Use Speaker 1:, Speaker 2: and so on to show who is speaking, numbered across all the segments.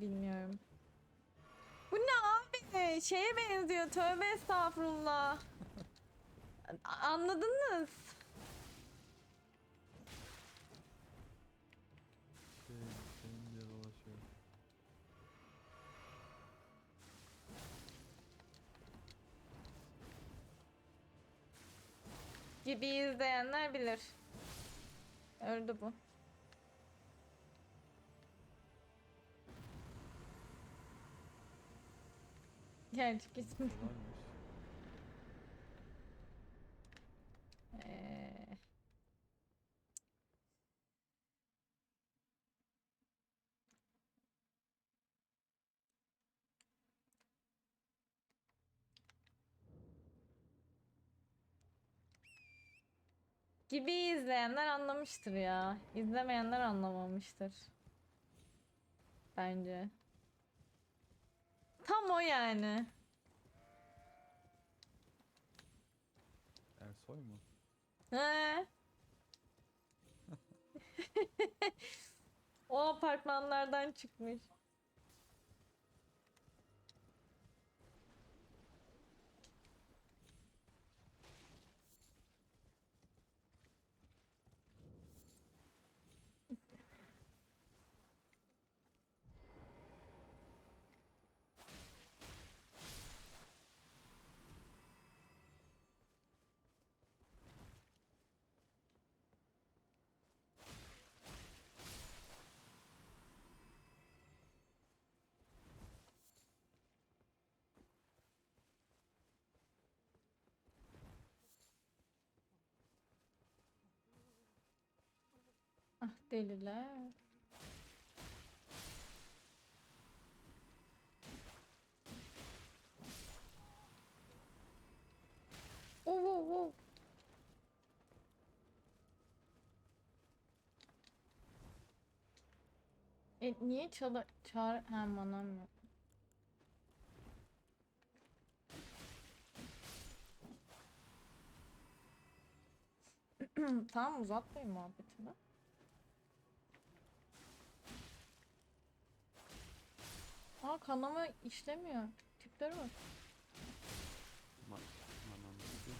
Speaker 1: bilmiyorum. Bu ne abi? Şeye benziyor. Tövbe estağfurullah. Anladınız?
Speaker 2: Şey, senin diye dolaşıyor.
Speaker 1: Gibi izleyenler bilir. Öldü bu. Gerçek ismi.
Speaker 2: Kolaymış.
Speaker 1: Ee, Gibi izleyenler anlamıştır ya. İzlemeyenler anlamamıştır. Bence. Tam o yani.
Speaker 2: Ersoy mu?
Speaker 1: He. o apartmanlardan çıkmış. Ah deliler. Oh, oh, oh. E niye çalı çağır ha manam yok. tamam uzatmayın muhabbetini. Aa kanama işlemiyor. Tipleri var.
Speaker 2: Ma Manam dedi.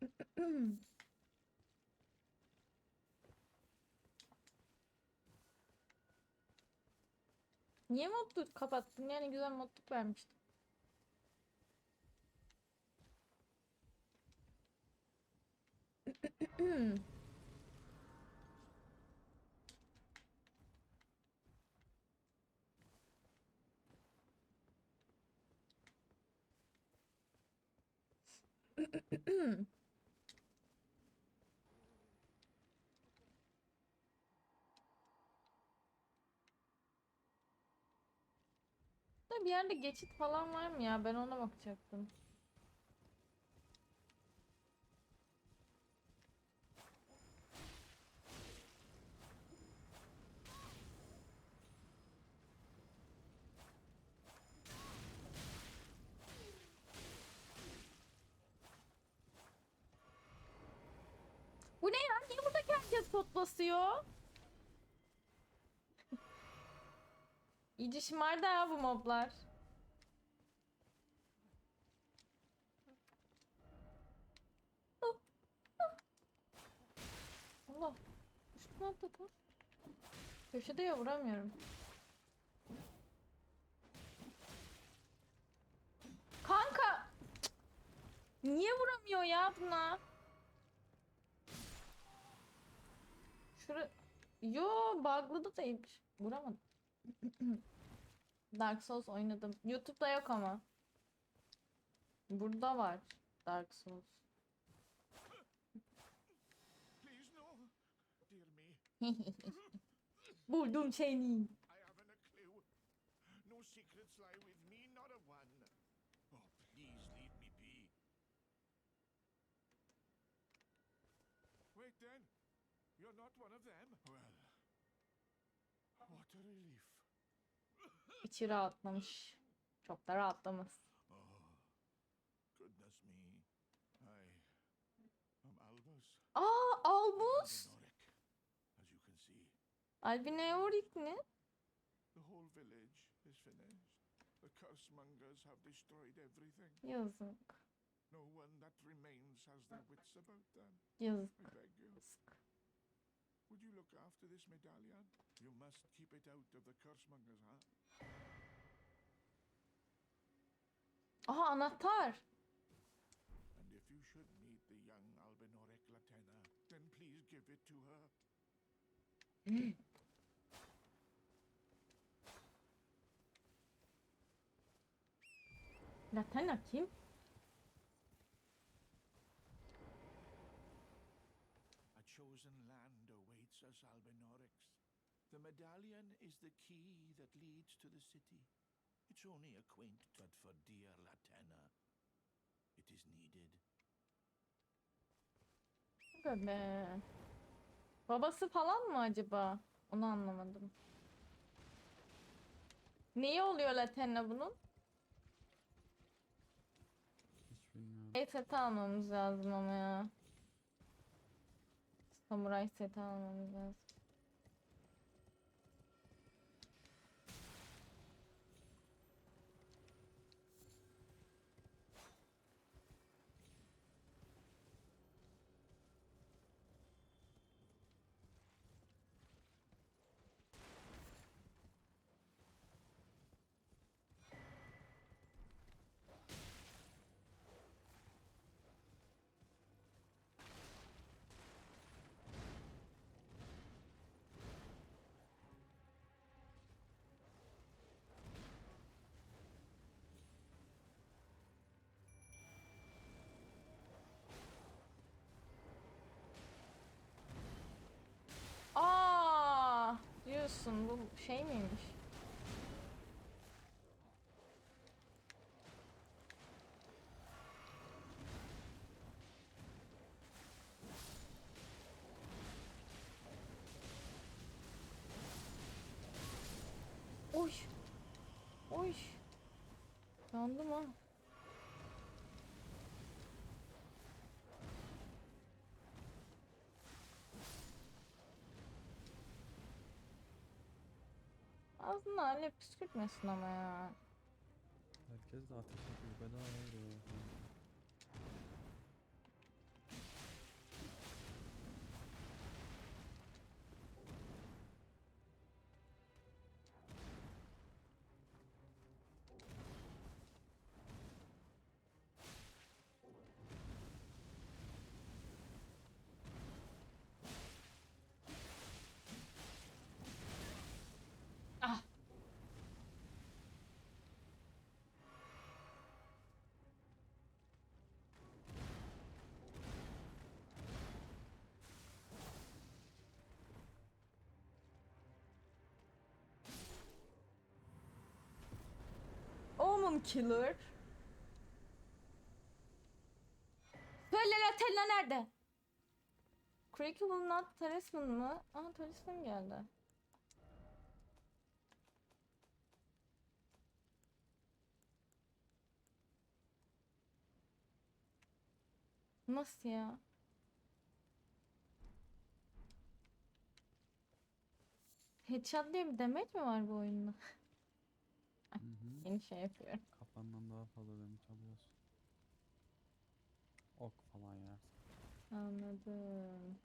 Speaker 1: Niye modluk kapattın? Yani güzel modluk vermiştim. Bir yerde geçit falan var mı ya? Ben ona bakacaktım. Bu ne ya? Niye buradaki herkes pot basıyor? İyice şımardı ha bu moblar. Allah. Üstüne atladı. Köşede ya vuramıyorum. Kanka. Niye vuramıyor ya buna? Şura... Yo bug'lı da değilmiş. Vuramadım. Dark Souls oynadım. YouTube'da yok ama. Burada var Dark Souls.
Speaker 3: Buldum seni. No secrets lie with me,
Speaker 1: not a
Speaker 3: one. Oh, please leave me be.
Speaker 4: Wait then. You're not one of them. Well, what a relief.
Speaker 1: İçi rahatlamış. Çok da rahatlamış.
Speaker 4: Oh,
Speaker 1: Aa Albus. Albineorik ne? Yazık.
Speaker 4: No one that remains has their wits about them.
Speaker 1: Yazık.
Speaker 4: I beg you. Would you look after this medallion? You must keep it out of the cursemongers' hands.
Speaker 1: Aha anahtar.
Speaker 4: And if you should meet the young Albinoric Latenna, then please give it to her.
Speaker 1: Latena kim?
Speaker 4: Us, Albinorics. The medallion is the key that leads to the city. It's only a quaint tut for dear Latenna. It is needed.
Speaker 1: Aga be. Babası falan mı acaba? Onu anlamadım. Neyi oluyor Latenna bunun?
Speaker 2: Hiç bilmiyorum.
Speaker 1: Seti almamız lazım ama ya. Samuray seti almamız lazım. Aa, diyorsun bu şey miymiş? Oy. Oy. Yandım ha. Aslında öyle püskürtmesin ama ya.
Speaker 2: Herkes de ateş ediyor. Bedava vuruyor.
Speaker 1: Killer. Söyle Latella nerede? Crackable Not Talisman mı? Aa Talisman geldi. Nasıl ya? Headshot diye bir demet mi var bu oyunda?
Speaker 2: Hı hı.
Speaker 1: Yeni şey yapıyorum.
Speaker 2: Kafandan daha fazla damage alıyorsun. Ok falan yersin.
Speaker 1: Anladım.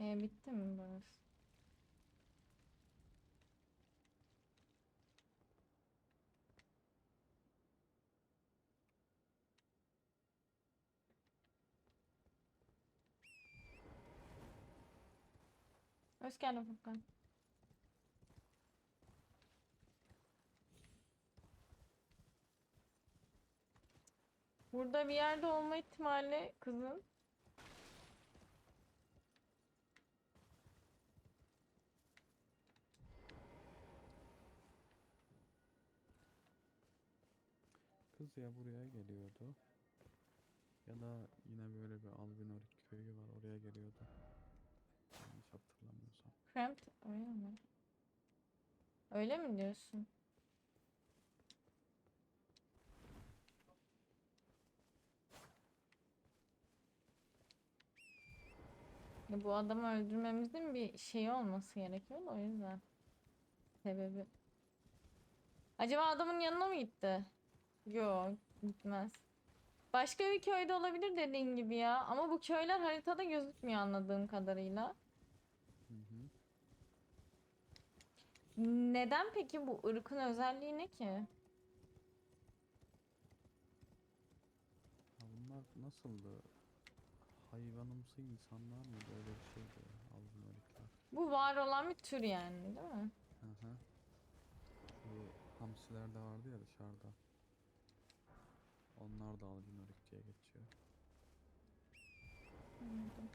Speaker 1: E bitti mi burası? Hoş geldin Furkan. Burada bir yerde olma ihtimali kızın.
Speaker 2: Kız ya buraya geliyordu. Ya da yine böyle bir albinorik köyü var oraya geliyordu. Yanlış hatırlamıyorsam.
Speaker 1: Cramped öyle mi? Öyle mi diyorsun? Ya bu adamı öldürmemizin bir şeyi olması gerekiyor o yüzden. Sebebi. Acaba adamın yanına mı gitti? Yok, gitmez. Başka bir köyde olabilir dediğin gibi ya. Ama bu köyler haritada gözükmüyor anladığım kadarıyla.
Speaker 2: Hı hı.
Speaker 1: Neden peki bu ırkın özelliği ne ki?
Speaker 2: Bunlar nasıldı? Hayvanımsı insanlar mı böyle bir şeydi albinorikler?
Speaker 1: Bu var olan bir tür yani değil mi?
Speaker 2: Hı hı. Şu hamsiler de vardı ya dışarıda. Onlar da albinorik diye geçiyor.
Speaker 1: Anladım.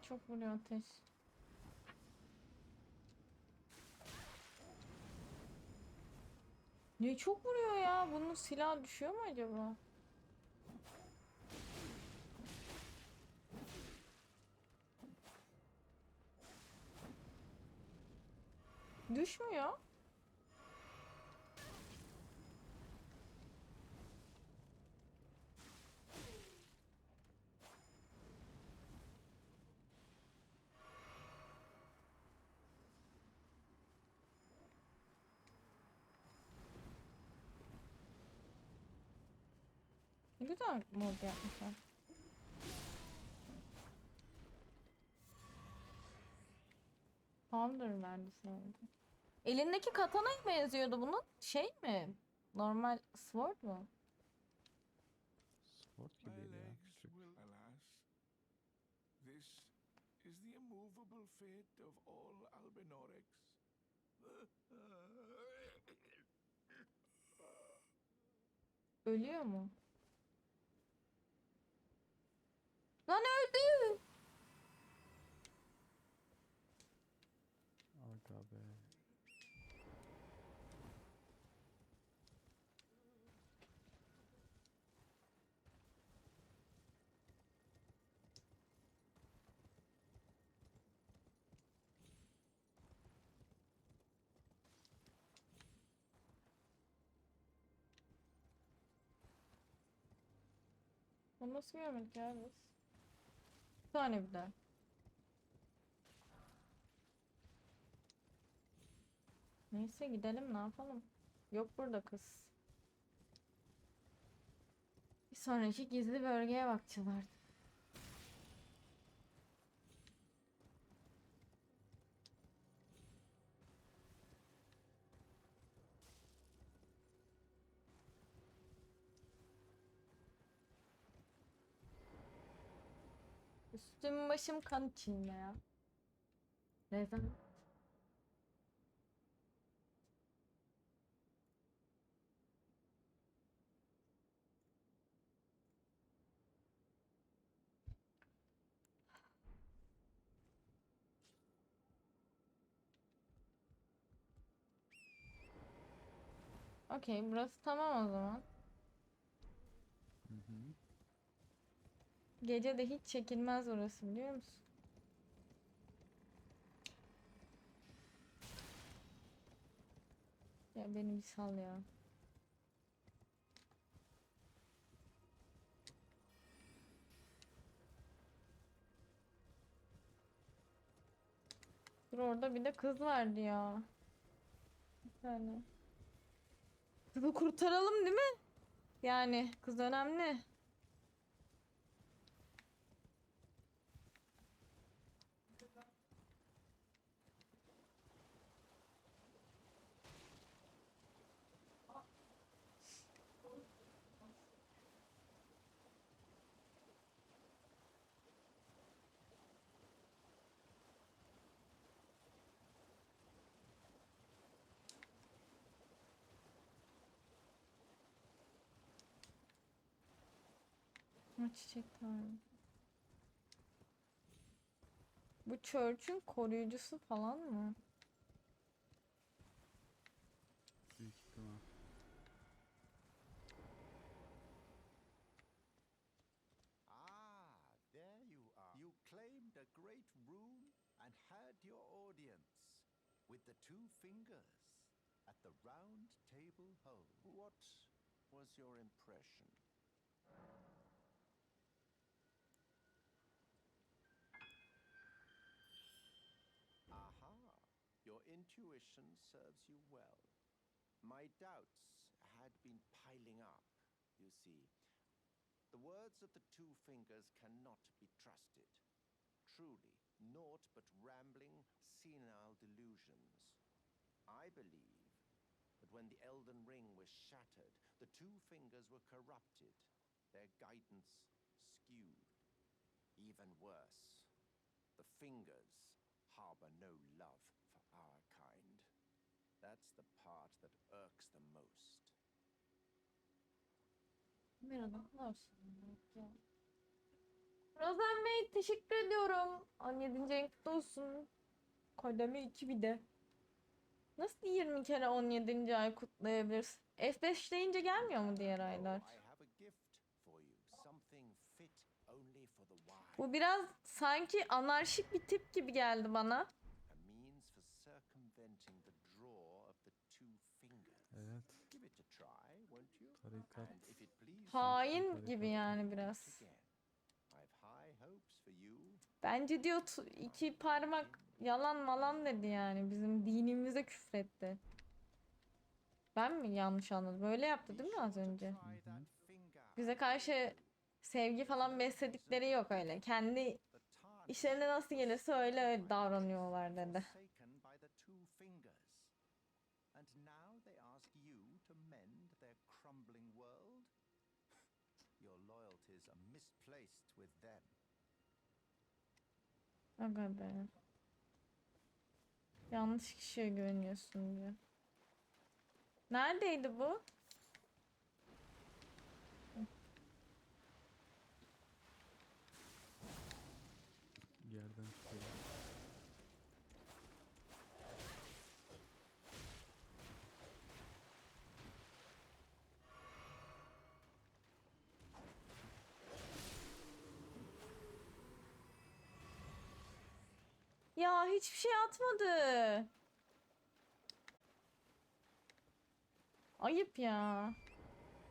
Speaker 1: Çok vuruyor ateş. Ne çok vuruyor ya. Bunun silahı düşüyor mu acaba? Düşmüyor. Güzel mod yapmışlar. Powder verdi sanırım. Elindeki katana'ya benziyordu bunun. Şey mi? Normal sword mu?
Speaker 3: My
Speaker 2: gibiydi ya.
Speaker 3: alas. This is the immovable fate of all albinorics.
Speaker 1: Ölüyor mu? Lan öldü.
Speaker 2: Aga be.
Speaker 1: Bu nasıl görmedik ya biz? Tane bir daha. Neyse gidelim ne yapalım. Yok burada kız. Bir sonraki gizli bölgeye bakacağız artık. Üstüm başım kan içinde ya. Neden? Okey, burası tamam o zaman.
Speaker 2: Hı hı.
Speaker 1: Gece de hiç çekilmez orası biliyor musun? Ya beni bir sal ya. Dur orada bir de kız vardı ya. Bir tane. Kızı kurtaralım değil mi? Yani kız önemli. Ha, çiçek tanrı. Bu church'ün koruyucusu falan mı?
Speaker 2: Büyük ihtimal.
Speaker 5: Ah, there you are. You claimed a great rune and had your audience with the two fingers at the round table home.
Speaker 3: What was your impression? Intuition serves you well. My doubts had been piling up, you see. The words of the two fingers cannot be trusted. Truly, naught but rambling, senile delusions. I believe that when the Elden Ring was shattered, the two fingers were corrupted, their guidance skewed. Even worse, the fingers harbor no love. That's the part that irks the most.
Speaker 1: Merhaba. olsun. Rozen Bey teşekkür ediyorum. 17. ayın kutlu olsun. Kademe 2 bir de. Nasıl 20 kere 17. ay kutlayabiliriz? F5 deyince gelmiyor mu diğer aylar?
Speaker 3: Oh, I have a gift for you, something fit only for the wise.
Speaker 1: Bu biraz sanki anarşik bir tip gibi geldi bana.
Speaker 3: A means for circumventing the draw of the two fingers.
Speaker 2: Evet.
Speaker 3: Give it a try, won't you?
Speaker 2: Tarikat.
Speaker 3: And if it please
Speaker 1: Hain gibi yani biraz. Bence diyor iki parmak yalan malan dedi yani. Bizim dinimize küfretti. Ben mi yanlış anladım? Böyle yaptı değil mi az önce? Bize karşı sevgi falan besledikleri yok öyle. Kendi işlerine nasıl gelirse öyle davranıyorlar dedi. Aga be. Yanlış kişiye güveniyorsun diyor. Neredeydi bu? Ya hiçbir şey atmadı. Ayıp ya.